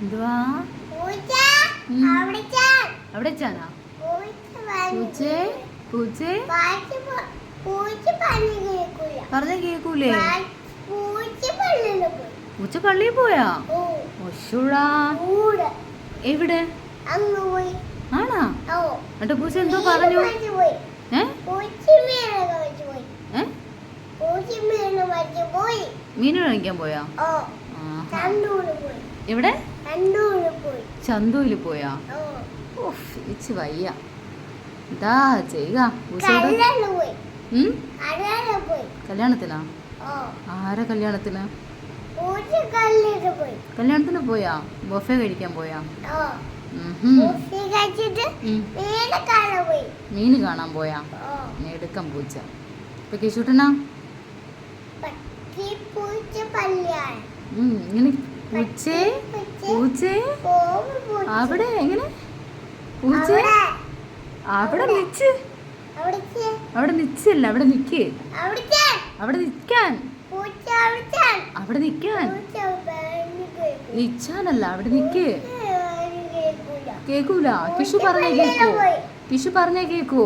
എന്തുവാ? അവിടെ പൂച്ച പറഞ്ഞു പൂച്ചേ കേക്കൂലേ പൂച്ച പള്ളിയിൽ പോയി? ഒശുടാ. എവിടെ? ആണാ? എന്നിട്ട് പൂച്ച എന്തോ പറഞ്ഞു? ഏ? പൂച്ച മീനൊക്കെ വെച്ച് പോയി. ഏ? പൂച്ച മീന് പോയി. മീൻ കഴിക്കാൻ പോയാ. എവിടെ? കണ്ണൂര് പോയി. ഇച്ച് വയ്യ. എന്താ ചെയ്യുക കല്യാണത്തിനാ ആരാ കല്യാണത്തിന്? കല്യാണത്തിന് പോയാ? ബൊഫെ കഴിക്കാൻ പോയാ? മീന് കാണാൻ പോയാ. എടുക്കാൻ പൂച്ച. ഇപ്പൊ കേശൂട്ടനാ? ഇങ്ങനെ പൂച്ചേ പൂച്ചേ അവിടെ എങ്ങനെ? പൂച്ചേ? അവിടെ. നിച്ച്. അവിടെ നിച്ചല്ല അവിടെ നിക്ക്. അവിടെ നിക്കാൻ. അവിടെ കേൾക്കും നിച്ചാനല്ല അവിടെ നിക്ക്. കേക്കൂല കിഷു പറഞ്ഞ കേക്കൂ. കിഷു പറഞ്ഞ കേക്കൂ.